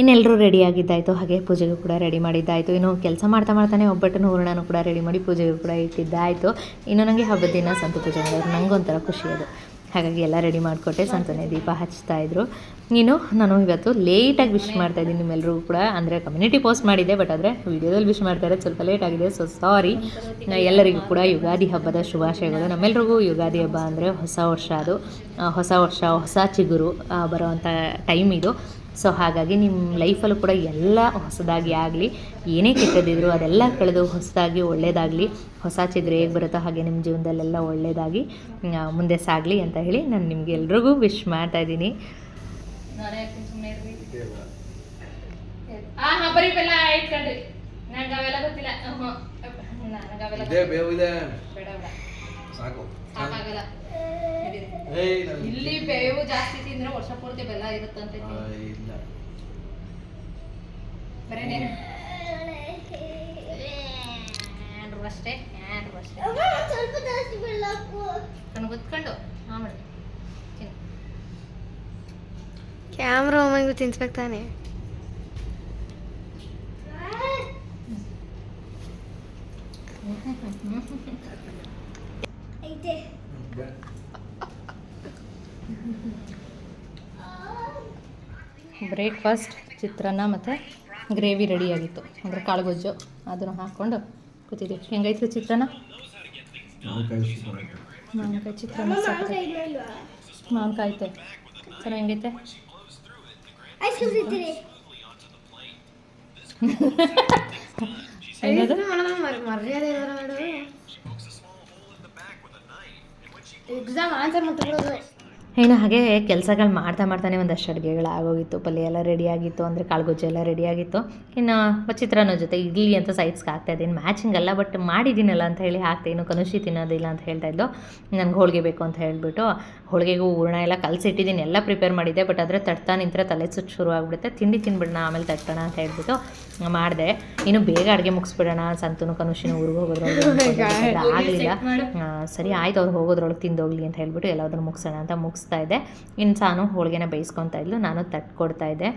ಇನ್ನೆಲ್ಲರೂ ರೆಡಿ ಆಗಿದ್ದಾಯಿತು. ಹಾಗೆ ಪೂಜೆಗೂ ಕೂಡ ರೆಡಿ ಮಾಡಿದ್ದಾಯಿತು. ಇನ್ನು ಕೆಲಸ ಮಾಡ್ತಾ ಮಾಡ್ತಾನೆ ಒಬ್ಬಟ್ಟನ್ನು ಹೂರ್ಣನೂ ಕೂಡ ರೆಡಿ ಮಾಡಿ ಪೂಜೆಗೂ ಕೂಡ ಇಟ್ಟಿದ್ದಾಯಿತು. ಇನ್ನು ನನಗೆ ಹಬ್ಬದ ದಿನ ಸಂತು ಪೂಜೆ ಮಾಡೋರು ನನಗೊಂಥರ ಖುಷಿ ಅದು. ಹಾಗಾಗಿ ಎಲ್ಲ ರೆಡಿ ಮಾಡಿಕೊಟ್ಟೆ, ಸಂತನೆ ದೀಪ ಹಚ್ತಾ ಇದ್ರು. ನೀನು ನಾನು ಇವತ್ತು ಲೇಟಾಗಿ ವಿಶ್ ಮಾಡ್ತಾ ಇದ್ದೀನಿ ನಿಮ್ಮೆಲ್ಲರಿಗೂ ಕೂಡ. ಅಂದರೆ ಕಮ್ಯುನಿಟಿ ಪೋಸ್ಟ್ ಮಾಡಿದ್ದೆ ಬಟ್ ಆದರೆ ವಿಡಿಯೋದಲ್ಲಿ ವಿಶ್ ಮಾಡ್ತಾ ಇರೋದು ಸ್ವಲ್ಪ ಲೇಟ್ ಆಗಿದೆ. ಸೊ ಸಾರಿ ಎಲ್ಲರಿಗೂ ಕೂಡ ಯುಗಾದಿ ಹಬ್ಬದ ಶುಭಾಶಯಗಳು. ನಮ್ಮೆಲ್ರಿಗೂ ಯುಗಾದಿ ಹಬ್ಬ ಅಂದರೆ ಹೊಸ ವರ್ಷ ಅದು. ಹೊಸ ವರ್ಷ, ಹೊಸ ಚಿಗುರು ಬರೋವಂಥ ಟೈಮ್ ಇದು. ಸೊ ಹಾಗಾಗಿ ನಿಮ್ಮ ಲೈಫಲ್ಲೂ ಕೂಡ ಎಲ್ಲ ಹೊಸದಾಗಿ ಆಗಲಿ ಏನೇ ಕೆಟ್ಟದಿದ್ರು ಅದೆಲ್ಲ ಕಳೆದು ಹೊಸದಾಗಿ ಒಳ್ಳೆಯದಾಗಲಿ ಹೊಸ ಚಿದ್ರೆ ಹೇಗೆ ಬರುತ್ತೋ ಹಾಗೆ ನಿಮ್ಮ ಜೀವನದಲ್ಲೆಲ್ಲ ಒಳ್ಳೆಯದಾಗಿ ಮುಂದೆ ಸಾಗಲಿ ಅಂತ ಹೇಳಿ ನಾನು ನಿಮಗೆ ಎಲ್ರಿಗೂ ವಿಶ್ ಮಾಡ್ತಾ ಇದ್ದೀನಿ. ಅವೆಲ್ಲ ಗೊತ್ತಿಲ್ಲ. ನನಗೆ ಅವೆಲ್ಲ ಸಾಕು. ಸಾಕಾಗಲ್ಲ ಇಲ್ಲಿ ಬೇವು ಜಾಸ್ತಿ ತಿಂದ್ರೆ ವರ್ಷ ಪೂರ್ತಿ ಬೆಲ್ಲ ಇರುತ್ತಂತೆ ಅಷ್ಟೇ ಆಂಡ್ರು ಅಷ್ಟೇ. ಸ್ವಲ್ಪ ಜಾಸ್ತಿ ಬೆಳ್ಳಾಕು ಕಣ್ಣು ಗೊತ್ಕೊಂಡು ಹಾಂ ಮಾಡಿ. ಕ್ಯಾಮ್ರಾ ಒಮ್ಮಂಗೂ ತಿನ್ಸ್ಬೇಕು ತಾನೆ? ಐತೆ. ಬ್ರೇಕ್ಫಾಸ್ಟ್ ಚಿತ್ರಾನ್ನ ಮತ್ತು ಗ್ರೇವಿ ರೆಡಿಯಾಗಿತ್ತು. ಅಂದರೆ ಕಾಳುಗೊಜ್ಜು ಅದನ್ನು ಹಾಕ್ಕೊಂಡು ಕೂತಿದ್ದೀವಿ ಹೆಂಗೈತೆ ಚಿತ್ರಾನ್ನ? ಮಾವಿನಕಾಯಿ ಚಿತ್ರಾನ್ನ ಮಾವಿನಕಾಯಿ ಐತೆ ಸರ್ ಹೆಂಗೈತೆ? ಏನದು ಮರ್ಯಾದೆ ಮಾಡು ಎಕ್ಸಾಮ್ ಆನ್ಸರ್ ಮಾಡ್ತಿರೋದು ಇನ್ನು ಹಾಗೆ ಕೆಲಸಗಳು ಮಾಡ್ತಾ ಮಾಡ್ತಾನೆ ಒಂದಷ್ಟು ಅಡುಗೆಗಳು ಆಗೋಗಿತ್ತು. ಪಲ್ಯ ಎಲ್ಲ ರೆಡಿಯಾಗಿತ್ತು ಅಂದರೆ ಕಾಳುಗೊಜ್ಜು ಎಲ್ಲ ರೆಡಿಯಾಗಿತ್ತು ಇನ್ನು ಚಿತ್ರಾನ್ನ ಜೊತೆ ಇಡ್ಲಿ ಅಂತ ಸೈಡ್ಸ್ಗೆ ಹಾಕ್ತಾ ಇದ್ದೀನಿ. ಮ್ಯಾಚಿಂಗ್ ಅಲ್ಲ ಬಟ್ ಮಾಡಿದ್ದೀನಲ್ಲ ಅಂತ ಹೇಳಿ ಹಾಕ್ತೆ ಇನ್ನು ಕನುಷಿ ತಿನ್ನೋದಿಲ್ಲ ಅಂತ ಹೇಳ್ತಾ ಇದ್ದು ನನಗೆ ಹೋಳಿಗೆ ಬೇಕು ಅಂತ ಹೇಳಿಬಿಟ್ಟು ಹೋಳಿಗೆಗೂ ಹೂರ್ಣ ಎಲ್ಲ ಕಲಸಿಟ್ಟಿದ್ದೀನಿ. ಎಲ್ಲ ಪ್ರಿಪೇರ್ ಮಾಡಿದ್ದೆ ಬಟ್ ಆದರೆ ತಟ್ತಾ ನಿಂತರೆ ತಲೆ ಸುಚ್ಚು ಶುರು ಆಗಿಬಿಡುತ್ತೆ. ತಿಂಡಿ ತಿನ್ಬಿಡೋಣ ಆಮೇಲೆ ತಟ್ಟೋಣ ಅಂತ ಹೇಳ್ಬಿಟ್ಟು ಮಾಡಿದೆ. ಇನ್ನು ಬೇಗ ಅಡುಗೆ ಮುಗಿಸ್ಬಿಡೋಣ. ಸಂತನು ಕನುಷಿನ ಊರಿಗೆ ಹೋಗೋದ್ರೊಳಗೆ ಆಗಲಿಲ್ಲ. ಸರಿ ಆಯ್ತು ಅವ್ರು ಹೋಗೋದ್ರೊಳಗೆ ತಿಂದೋಗ್ಲಿ ಅಂತ ಹೇಳ್ಬಿಟ್ಟು ಎಲ್ಲಾದ್ರೂ ಮುಗಿಸೋಣ ಅಂತ ಮುಗಿಸ್ತಾ ಇದ್ದೆ ಇನ್ನು ಸಾನು ಹೋಳಿಗೆನ ಬೇಯಿಸ್ಕೊತಾ ಇದ್ಲು, ನಾನು ತಟ್ಕೊಡ್ತಾ ಇದ್ದೆ.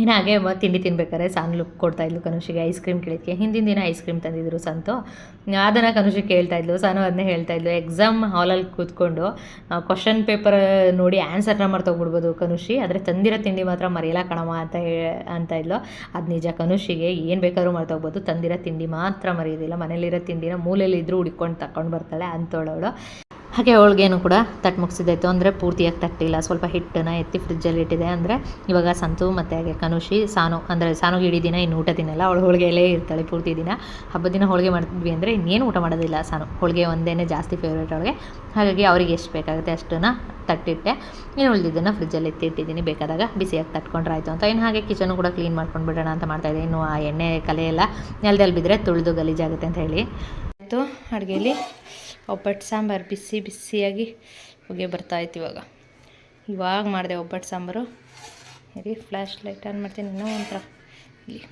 ಇನ್ನು ಹಾಗೆ ತಿಂಡಿ ತಿನ್ಬೇಕಾದ್ರೆ ಸಾನು ಲುಕ್ ಕೊಡ್ತಾ ಇದ್ಲು ಕನುಷಿಗೆ, ಐಸ್ ಕ್ರೀಮ್ ಕೇಳಿದ್ಕೆ. ಹಿಂದಿನ ದಿನ ಐಸ್ ಕ್ರೀಮ್ ತಂದಿದ್ರು ಸಂತು. ಅದನ್ನು ಕನುಷಿ ಕೇಳ್ತಾ ಇದ್ಲು, ಸಾನು ಅದನ್ನೇ ಹೇಳ್ತಾ ಇದ್ಲು. ಎಕ್ಸಾಮ್ ಹಾಲಲ್ಲಿ ಕೂತ್ಕೊಂಡು ಕ್ವಶನ್ ಪೇಪರ್ ನೋಡಿ ಆನ್ಸರ್ನ ಮರ್ತೋಗ್ಬಿಡ್ಬೋದು ಕನುಷಿ. ಆದರೆ ತಂದಿರೋ ತಿಂಡಿ ಮಾತ್ರ ಮರೆಯಲ್ಲ ಕಣಮ್ಮ ಅಂತ ಹೇ, ಅಂತ ಇದ್ಲು. ಅದು ನಿಜ, ಕನುಷಿಗೆ ಏನು ಬೇಕಾದ್ರೂ ಮರ್ತೋಗ್ಬೋದು. ತಂದಿರೋ ತಿಂಡಿ ಮಾತ್ರ ಮರೆಯೋದಿಲ್ಲ. ಮನೇಲಿರೋ ತಿಂಡಿನ ಮೂಲೆಯಲ್ಲಿ ಇದ್ರೂ ಹುಡ್ಕೊಂಡು ತಕೊಂಡು ಬರ್ತಾಳೆ ಅಂತೋಳವಳು. ಹಾಗೆ ಹೋಳ್ಗೆನೂ ಕೂಡ ತಟ್ಟು ಮುಗಿಸಿದ್ದಾಯ್ತು. ಅಂದರೆ ಪೂರ್ತಿಯಾಗಿ ತಟ್ಟಿಲ್ಲ. ಸ್ವಲ್ಪ ಹಿಟ್ಟನ್ನು ಎತ್ತಿ ಫ್ರಿಜ್ಜಲ್ಲಿ ಇಟ್ಟಿದೆ. ಅಂದರೆ ಇವಾಗ ಸಂತು ಮತ್ತು ಹಾಗೆ ಕನುಷಿ, ಸಾನು, ಅಂದರೆ ಸಾನುಗೆ ಇಡೀ ದಿನ ಇನ್ನು ಊಟ ತಿನ್ನಲ್ಲ ಅವಳು ಹೋಳಿಗೆಯಲ್ಲೇ ಇರ್ತಾಳೆ ಪೂರ್ತಿ ದಿನ. ಹಬ್ಬದ ದಿನ ಹೋಳಿಗೆ ಮಾಡಿದ್ವಿ ಅಂದರೆ ಇನ್ನೇನು ಊಟ ಮಾಡೋದಿಲ್ಲ ಸಾನು. ಹೋಳಿಗೆ ಒಂದೇ ಜಾಸ್ತಿ ಫೇವ್ರೇಟ್ ಅವಳಿಗೆ. ಹಾಗಾಗಿ ಅವರಿಗೆ ಎಷ್ಟು ಬೇಕಾಗುತ್ತೆ ಅಷ್ಟನ್ನು ತಟ್ಟಿಟ್ಟೆ. ಇನ್ನು ಉಳಿದಿದ್ದನ್ನು ಫ್ರಿಜ್ಜಲ್ಲಿ ಎತ್ತಿ ಇಟ್ಟಿದ್ದೀನಿ. ಬೇಕಾದಾಗ ಬಿಸಿಯಾಗಿ ತಟ್ಕೊಂಡ್ರೆ ಆಯಿತು ಅಂತ. ಇನ್ನು ಹಾಗೆ ಕಿಚನು ಕೂಡ ಕ್ಲೀನ್ ಮಾಡ್ಕೊಂಡು ಬಿಡೋಣ ಅಂತ ಮಾಡ್ತಾಯಿದ್ದೆ ಇನ್ನು ಆ ಎಣ್ಣೆ ಕಲೆ ಎಲ್ಲ ನೆಲದಲ್ಲಿ ಬಿದ್ದರೆ ತುಳಿದು ಗಲೀಜಾಗುತ್ತೆ ಅಂತ ಹೇಳಿ. ಆಯಿತು, ಅಡುಗೆಯಲ್ಲಿ ಒಬ್ಬಟ್ಟು ಸಾಂಬಾರು ಬಿಸಿ ಬಿಸಿಯಾಗಿ ಹೊಗೆ ಬರ್ತಾಯಿತ್ತು ಇವಾಗ. ಇವಾಗ ಮಾಡಿದೆ ಒಬ್ಬಟ್ಟು ಸಾಂಬಾರು. ಇರಿ ಫ್ಲ್ಯಾಶ್ ಲೈಟ್ ಆನ್ ಮಾಡ್ತೀನಿ ಇನ್ನೂ ಒಂಥರ. ಇಲ್ಲಿ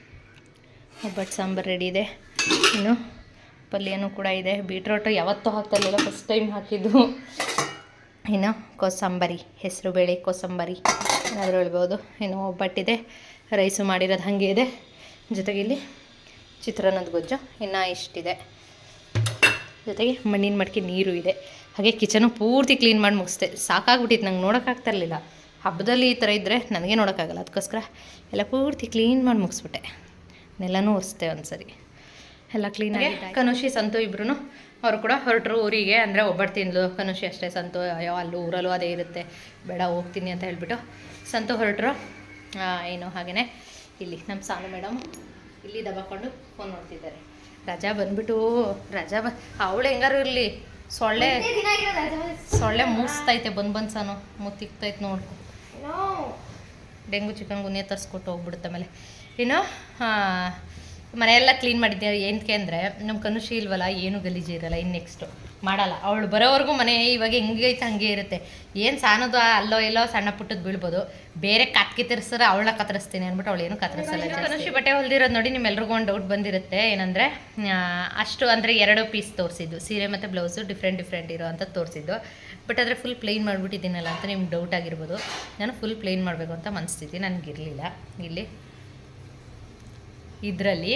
ಒಬ್ಬಟ್ಟು ಸಾಂಬಾರು ರೆಡಿ ಇದೆ. ಇನ್ನು ಪಲ್ಯನೂ ಕೂಡ ಇದೆ. ಬೀಟ್ರೋಟು ಯಾವತ್ತೂ ಹಾಕ್ತಾ ಇರಲಿಲ್ಲ ಫಸ್ಟ್ ಟೈಮ್ ಹಾಕಿದ್ದು. ಇನ್ನು ಕೋಸಂಬರಿ, ಹೆಸರು ಬೇಳೆ ಕೋಸಂಬರಿ, ಏನಾದರೂ ಹೇಳ್ಬೋದು. ಇನ್ನು ಒಬ್ಬಟ್ಟಿದೆ ರೈಸು ಮಾಡಿರೋದು ಹಾಗೆ ಇದೆ. ಜೊತೆಗೆ ಇಲ್ಲಿ ಚಿತ್ರಾನ್ನದ ಗೊಜ್ಜು, ಇನ್ನೂ ಇಷ್ಟಿದೆ. ಜೊತೆಗೆ ಮಣ್ಣಿನ ಮಡಿಕೆ ನೀರು ಇದೆ. ಹಾಗೆ ಕಿಚನು ಪೂರ್ತಿ ಕ್ಲೀನ್ ಮಾಡಿ ಮುಗಿಸ್ದೆ. ಸಾಕಾಗ್ಬಿಟ್ಟಿತ್ತು ನಂಗೆ ನೋಡೋಕ್ಕಾಗ್ತಾ ಇರಲಿಲ್ಲ. ಹಬ್ಬದಲ್ಲಿ ಈ ಥರ ಇದ್ದರೆ ನನಗೆ ನೋಡೋಕ್ಕಾಗಲ್ಲ ಅದಕ್ಕೋಸ್ಕರ ಎಲ್ಲ ಪೂರ್ತಿ ಕ್ಲೀನ್ ಮಾಡಿ ಮುಗಿಸ್ಬಿಟ್ಟೆ. ನೆಲನೂ ಒರೆಸ್ದೆ ಒಂದು ಸರಿ ಎಲ್ಲ ಕ್ಲೀನಾಗಿ ಕನುಷಿ ಸಂತು ಇಬ್ರು ಅವರು ಕೂಡ ಹೊರಟರು ಊರಿಗೆ. ಅಂದರೆ ಒಬ್ಬರು ತಿಂದ್ಲು. ಕನುಷಿ ಅಷ್ಟೇ ಸಂತು ಅಯ್ಯೋ ಅಲ್ಲೂ ಊರಲ್ಲೂ ಅದೇ ಇರುತ್ತೆ. ಬೇಡ ಹೋಗ್ತೀನಿ ಅಂತ ಹೇಳಿಬಿಟ್ಟು ಸಂತು ಹೊರಟರು. ಏನು ಹಾಗೆಯೇ ಇಲ್ಲಿ ನಮ್ಮ ಸಾನು ಮೇಡಮ್ ಇಲ್ಲಿ ದಬಾಕೊಂಡು ಫೋನ್ ನೋಡ್ತಿದ್ದಾರೆ ರಜಾ ಬಂದ್ಬಿಟ್ಟು ರಜಾ ಬ ಅವಳು ಹೆಂಗಾರು ಇರಲಿ. ಸೊಳ್ಳೆ ಸೊಳ್ಳೆ ಮುಗಿಸ್ತೈತೆ ಬಂದು ಬಂದು ಸಾನು. ಮುತ್ತಿಕ್ತೈತೆ ನೋಡ್ಕೊ ಡೆಂಗು ಚಿಕನ್ ಗುನ್ಯ ತರಿಸ್ಕೊಟ್ಟು ಹೋಗ್ಬಿಡುತ್ತೆ ಆಮೇಲೆ. ಇನ್ನು ಆ, ಮನೆಯೆಲ್ಲ ಕ್ಲೀನ್ ಮಾಡಿದ್ದೆ. ಏನಕ್ಕೆ ಅಂದರೆ ನಮ್ಮ ಕನುಷಿ ಇಲ್ವಲ್ಲ ಏನು ಗಲೀಜು ಇರಲ್ಲ ಇನ್ನು ನೆಕ್ಸ್ಟು ಮಾಡಲ್ಲ. ಅವಳು ಬರೋವರೆಗೂ ಮನೆ ಇವಾಗ ಹೆಂಗೈತೆ ಹಂಗೆ ಇರುತ್ತೆ. ಏನು ಸಾನದು ಅಲ್ಲೋ ಎಲ್ಲೋ ಸಣ್ಣ ಪುಟ್ಟದ್ದು ಬೀಳ್ಬೋದು. ಬೇರೆ ಕತ್ಕಿ ಕಿತ್ತರಿಸಿದ್ರೆ ಅವಳ ಕತ್ತರಿಸ್ತೀನಿ ಅಂದ್ಬಿಟ್ಟು ಅವಳು ಏನು ಕತ್ತರಿಸಲ್ಲ ಕನುಷಿ ಬಟ್ಟೆ ಹೊಲ್ದಿರೋದು ನೋಡಿ ನಿಮ್ಮೆಲ್ರಿಗೂ ಒಂದು ಡೌಟ್ ಬಂದಿರುತ್ತೆ. ಏನಂದರೆ ಅಷ್ಟು ಅಂದರೆ ಎರಡು ಪೀಸ್ ತೋರಿಸಿದ್ದು. ಸೀರೆ ಮತ್ತು ಬ್ಲೌಸು ಡಿಫ್ರೆಂಟ್ ಡಿಫ್ರೆಂಟ್ ಇರೋ ಅಂತ ತೋರಿಸಿದ್ದು. ಬಟ್ ಆದರೆ ಫುಲ್ ಪ್ಲೇನ್ ಮಾಡಿಬಿಟ್ಟಿದ್ದೀನಲ್ಲ ಅಂತ ನಿಮ್ಗೆ ಡೌಟ್ ಆಗಿರ್ಬೋದು. ನಾನು ಫುಲ್ ಪ್ಲೇನ್ ಮಾಡಬೇಕು ಅಂತ ಮನಸ್ಥಿತಿ ನನಗಿರಲಿಲ್ಲ. ಇಲ್ಲಿ ಇದರಲ್ಲಿ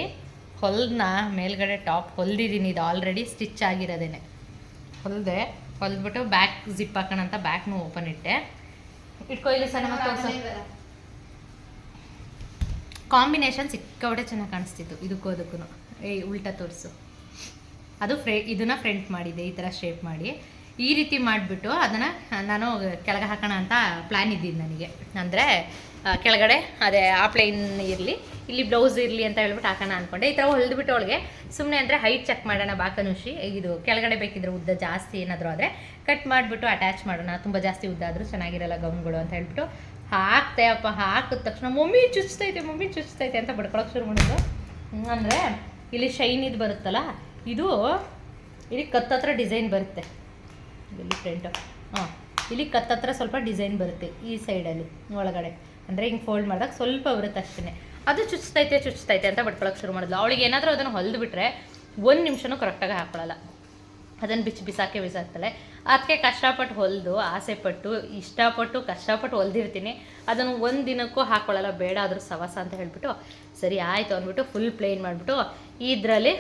ಹೊಲ್ನ ಮೇಲ್ಗಡೆ ಟಾಪ್ ಹೊಲ್ದಿದ್ದೀನಿ, ಇದು ಆಲ್ರೆಡಿ ಸ್ಟಿಚ್ ಆಗಿರೋದೇನೆ. ಹೊಲ್ದೆ, ಹೊಲ್ದ್ಬಿಟ್ಟು ಬ್ಯಾಕ್ ಜಿಪ್ ಹಾಕೋಣ ಅಂತ ಬ್ಯಾಕ್ನು ಓಪನ್ ಇಟ್ಟೆ. ಇಟ್ಕೊ, ಇಲ್ಲಿ ಸಣ್ಣ ಕಾಂಬಿನೇಷನ್ ಸಿಕ್ಕಾಪಟ್ಟೆ ಚೆನ್ನಾಗಿ ಕಾಣಿಸ್ತಿತ್ತು, ಇದಕ್ಕೂ ಅದಕ್ಕೂ ಏ, ಉಲ್ಟಾ ತೋರಿಸು. ಅದು ಫ್ರೇ ಇದನ್ನ ಫ್ರಂಟ್ ಮಾಡಿದೆ ಈ ಥರ ಶೇಪ್ ಮಾಡಿ. ಈ ರೀತಿ ಮಾಡಿಬಿಟ್ಟು ಅದನ್ನು ನಾನು ಕೆಳಗೆ ಹಾಕೋಣ ಅಂತ ಪ್ಲ್ಯಾನ್ ಇದ್ದೀನಿ ನನಗೆ. ಅಂದರೆ ಕೆಳಗಡೆ ಅದೇ ಆ ಪ್ಲೇನ್ ಇರಲಿ. ಇಲ್ಲಿ ಬ್ಲೌಸ್ ಇರಲಿ ಅಂತ ಹೇಳ್ಬಿಟ್ಟು ಹಾಕೋಣ ಅಂದ್ಕೊಂಡೆ ಈ ಥರ ಹೊಲಿದ್ಬಿಟ್ಟು ಅವಳಿಗೆ ಸುಮ್ಮನೆ ಅಂದರೆ ಹೈಟ್ ಚೆಕ್ ಮಾಡೋಣ ಬಾಕನುಷಿ ಇದು ಕೆಳಗಡೆ ಬೇಕಿದ್ರೆ ಉದ್ದ ಜಾಸ್ತಿ ಏನಾದರೂ ಆದರೆ ಕಟ್ ಮಾಡಿಬಿಟ್ಟು ಅಟ್ಯಾಚ್ ಮಾಡೋಣ. ತುಂಬ ಜಾಸ್ತಿ ಉದ್ದ ಆದರೂ ಚೆನ್ನಾಗಿರಲ್ಲ ಗೌನ್ಗಳು ಅಂತ ಹೇಳ್ಬಿಟ್ಟು ಹಾಕ್ತೆ ಅಪ್ಪ, ಹಾಕಿದ ತಕ್ಷಣ ಮಮ್ಮಿ ಚುಚ್ತೈತೆ ಮಮ್ಮಿ ಚುಚ್ತೈತೆ ಅಂತ ಬಡ್ಕೊಳಕ್ಕೆ ಶುರು ಮಾಡಿದ್ರು ಅಂದರೆ ಇಲ್ಲಿ ಶೈನ್ ಇದು ಬರುತ್ತಲ್ಲ, ಇದು ಇಲ್ಲಿ ಕತ್ತತ್ರ ಡಿಸೈನ್ ಬರುತ್ತೆ. ಇಲ್ಲಿ ಪ್ರಿಂಟು ಹಾಂ, ಇಲ್ಲಿ ಕತ್ತತ್ರ ಸ್ವಲ್ಪ ಡಿಸೈನ್ ಬರುತ್ತೆ ಈ ಸೈಡಲ್ಲಿ ಒಳಗಡೆ. ಅಂದರೆ ಹಿಂಗೆ ಫೋಲ್ಡ್ ಮಾಡಿದಾಗ ಸ್ವಲ್ಪ ಬರುತ್ತೆ ಅಷ್ಟೇ ಅದು ಚುಚ್ತೈತೆ ಚುಚ್ತೈತೆ ಅಂತ ಬಡ್ಕೊಳಕ್ಕೆ ಶುರು ಮಾಡಿದ್ಲು. ಅವಳಿಗೆ ಏನಾದರೂ ಅದನ್ನು ಹೊಲಿದು ಬಿಟ್ಟರೆ ಒಂದು ನಿಮಿಷನೂ ಕರೆಕ್ಟಾಗಿ ಹಾಕೊಳ್ಳಲ್ಲ ಅದನ್ನು ಬಿಚ್ಚಿ ಬಿಸಾಕೆ ಬಿಸಾಕ್ತಾಳೆ ಅದಕ್ಕೆ ಕಷ್ಟಪಟ್ಟು ಹೊಲಿದು, ಆಸೆಪಟ್ಟು, ಇಷ್ಟಪಟ್ಟು ಕಷ್ಟಪಟ್ಟು ಹೊಲ್ದಿರ್ತೀನಿ. ಅದನ್ನು ಒಂದು ದಿನಕ್ಕೂ ಹಾಕೊಳ್ಳಲ್ಲ ಬೇಡ ಆದರೂ ಸವಾಸ ಅಂತ ಹೇಳಿಬಿಟ್ಟು, ಸರಿ ಆಯಿತು ಅಂದ್ಬಿಟ್ಟು ಫುಲ್ ಪ್ಲೇನ್ ಮಾಡಿಬಿಟ್ಟು, ಇದರಲ್ಲಿ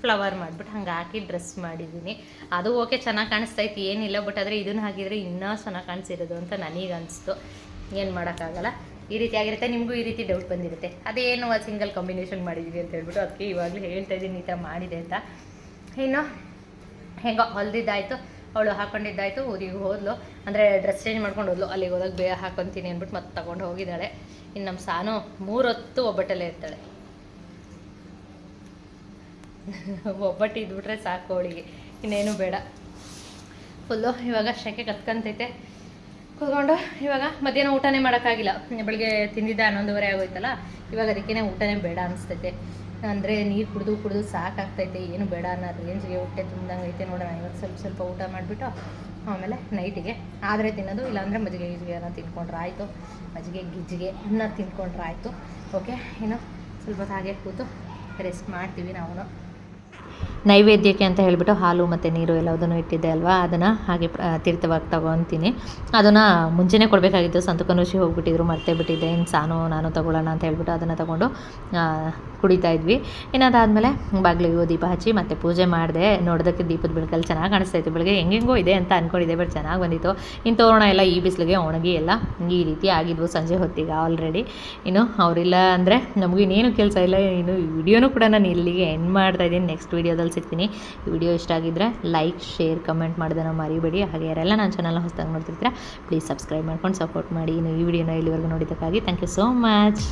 ಫ್ಲವರ್ ಮಾಡಿಬಿಟ್ಟು ಹಂಗೆ ಹಾಕಿ ಡ್ರೆಸ್ ಮಾಡಿದ್ದೀನಿ. ಅದು ಓಕೆ ಚೆನ್ನಾಗಿ ಕಾಣಿಸ್ತೈತಿ ಏನಿಲ್ಲ ಬಟ್ ಆದರೆ ಇದನ್ನು ಹಾಕಿದರೆ ಇನ್ನೂ ಚೆನ್ನಾಗಿ ಕಾಣಿಸಿರೋದು ಅಂತ ನನಗೆ ಅನಿಸ್ತು ಏನು ಮಾಡೋಕ್ಕಾಗಲ್ಲ. ಈ ರೀತಿ ಆಗಿರುತ್ತೆ, ನಿಮಗೂ ಈ ರೀತಿ ಡೌಟ್ ಬಂದಿರುತ್ತೆ. ಅದೇನು ಸಿಂಗಲ್ ಕಾಂಬಿನೇಷನ್ ಮಾಡಿದ್ದೀವಿ ಅಂತ ಹೇಳ್ಬಿಟ್ಟು ಅದಕ್ಕೆ ಇವಾಗಲೂ ಹೇಳ್ತಾ ಇದ್ದೀನಿ, ಈ ಥರ ಮಾಡಿದೆ ಅಂತ. ಇನ್ನು ಹೆಂಗೋ ಹೊಲ್ದಿದ್ದಾಯ್ತು, ಅವಳು ಹಾಕೊಂಡಿದ್ದಾಯ್ತು, ಊರಿಗೆ ಹೋದ್ಲು. ಅಂದರೆ ಡ್ರೆಸ್ ಚೇಂಜ್ ಮಾಡ್ಕೊಂಡು ಹೋದ್ಲು. ಅಲ್ಲಿಗೆ ಹೋದಾಗ ಬೇಗ ಹಾಕೊತೀನಿ ಅಂದ್ಬಿಟ್ಟು ಮತ್ತೆ ತಗೊಂಡು ಹೋಗಿದ್ದಾಳೆ. ಇನ್ನು ನಮ್ಮ ಸಾನು ಮೂರೊತ್ತು ಒಬ್ಬಟ್ಟಲ್ಲೇ ಇರ್ತಾಳೆ. ಒಬ್ಬಟ್ಟು ಇದ್ಬಿಟ್ರೆ ಸಾಕು ಅವಳಿಗೆ. ಇನ್ನೇನು ಬೇಡ. ಫುಲ್ಲು ಇವಾಗ ಶೆಕೆ ಕತ್ಕೊಂತೈತೆ. ಕೂತ್ಕೊಂಡು ಇವಾಗ ಮಧ್ಯಾಹ್ನ ಊಟನೇ ಮಾಡೋಕ್ಕಾಗಿಲ್ಲ. ಬೆಳಗ್ಗೆ ತಿಂದಿದ್ದ ಹನ್ನೊಂದುವರೆ ಆಗೋಯ್ತಲ್ಲ, ಇವಾಗ ಅದಕ್ಕೇ ಊಟನೇ ಬೇಡ ಅನಿಸ್ತೈತೆ. ಅಂದರೆ ನೀರು ಕುಡಿದು ಕುಡಿದು ಸಾಕಾಗ್ತೈತೆ, ಏನು ಬೇಡ ಅನ್ನೋ ರೇಂಜ್ಗೆ ಹೊಟ್ಟೆ ತುಂಬ್ದಂಗೆ ಐತೆ ನೋಡೋಣ. ಇವತ್ತು ಸ್ವಲ್ಪ ಸ್ವಲ್ಪ ಊಟ ಮಾಡಿಬಿಟ್ಟು ಆಮೇಲೆ ನೈಟಿಗೆ ಆದರೆ ತಿನ್ನೋದು, ಇಲ್ಲಾಂದರೆ ಮಜ್ಜಿಗೆ ಗಿಜ್ಗೆ ಏನೋ ತಿನ್ಕೊಂಡ್ರೆ ಆಯಿತು. ಮಜ್ಜಿಗೆ ಗಿಜ್ಜಿಗೆ ಅನ್ನ ತಿನ್ಕೊಂಡ್ರೆ ಆಯಿತು. ಓಕೆ ಇನ್ನು ಸ್ವಲ್ಪ ಹಾಗೆ ಕೂತು ರೆಸ್ಟ್ ಮಾಡ್ತೀವಿ ನಾವು. ನೈವೇದ್ಯಕ್ಕೆ ಅಂತ ಹೇಳಿಬಿಟ್ಟು ಹಾಲು ಮತ್ತು ನೀರು ಎಲ್ಲದನ್ನು ಇಟ್ಟಿದ್ದೆ ಅಲ್ವಾ? ಅದನ್ನು ಹಾಗೆ ತೀರ್ಥವಾಗಿ ತಗೊತೀನಿ. ಅದನ್ನು ಮುಂಚೆನೇ ಕೊಡಬೇಕಾಗಿತ್ತು. ಸಂತಕನುಷಿ ಹೋಗ್ಬಿಟ್ಟಿದ್ರು, ಮರ್ತೇ ಬಿಟ್ಟಿದ್ದೆ. ಇನ್ನು ಸಾನು ನಾನು ತಗೊಳ್ಳೋಣ ಅಂತ ಹೇಳ್ಬಿಟ್ಟು ಅದನ್ನು ತಗೊಂಡು ಕುಡಿತಾ ಇದ್ವಿ. ಇನ್ನಾದಾದಮೇಲೆ ಬಾಗಿಲಿಗೆ ದೀಪ ಹಚ್ಚಿ ಮತ್ತೆ ಪೂಜೆ ಮಾಡಿದೆ. ನೋಡೋದಕ್ಕೆ ದೀಪದ ಬೆಳಕಲ್ಲಿ ಚೆನ್ನಾಗಿ ಕಾಣಿಸ್ತೈತೆ ಬೆಳಗ್ಗೆ ಹೆಂಗೆಂಗೋ ಇದೆ ಅಂತ ಅಂದ್ಕೊಂಡಿದ್ದೆ ಬಟ್ ಚೆನ್ನಾಗಿ ಬಂದಿತ್ತು. ಇನ್ನು ತೋರಣ ಎಲ್ಲ ಈ ಬಿಸಿಲಿಗೆ ಒಣಗಿ ಎಲ್ಲ ಈ ರೀತಿ ಆಗಿದ್ವು ಸಂಜೆ ಹೊತ್ತಿಗೆ ಆಲ್ರೆಡಿ ಇನ್ನು ಅವರಿಲ್ಲ ಅಂದರೆ ನಮಗೆ ಇನ್ನೇನು ಕೆಲಸ ಇಲ್ಲ. ಇನ್ನು ಈ ವಿಡಿಯೋನೂ ಕೂಡ ನಾನು ಇಲ್ಲಿಗೆ ಎಂಡ್ ಮಾಡ್ತಾ ಇದ್ದೀನಿ. ನೆಕ್ಸ್ಟ್ ವೀಡಿಯೋದಲ್ಲಿ ಸಿಗ್ತೀನಿ. ಈ ವಿಡಿಯೋ ಇಷ್ಟ ಆಗಿದ್ದರೆ ಲೈಕ್ ಶೇರ್ ಕಮೆಂಟ್ ಮಾಡೋದನ್ನು ಮರಿಬೇಡಿ. ಹಾಗೆ ಯಾರೆಲ್ಲ ನನ್ನ ಚಾನಲ್ನ ಹೊಸದಾಗಿ ನೋಡ್ತಿರ್ತೀರಾ ಪ್ಲೀಸ್ ಸಬ್ಸ್ಕ್ರೈಬ್ ಮಾಡ್ಕೊಂಡು ಸಪೋರ್ಟ್ ಮಾಡಿ. ಇನ್ನು ಈ ವಿಡಿಯೋನ ಇಲ್ಲಿವರೆಗೂ ನೋಡಿದ್ದಕ್ಕಾಗಿ ಥ್ಯಾಂಕ್ ಯು ಸೋ ಮಚ್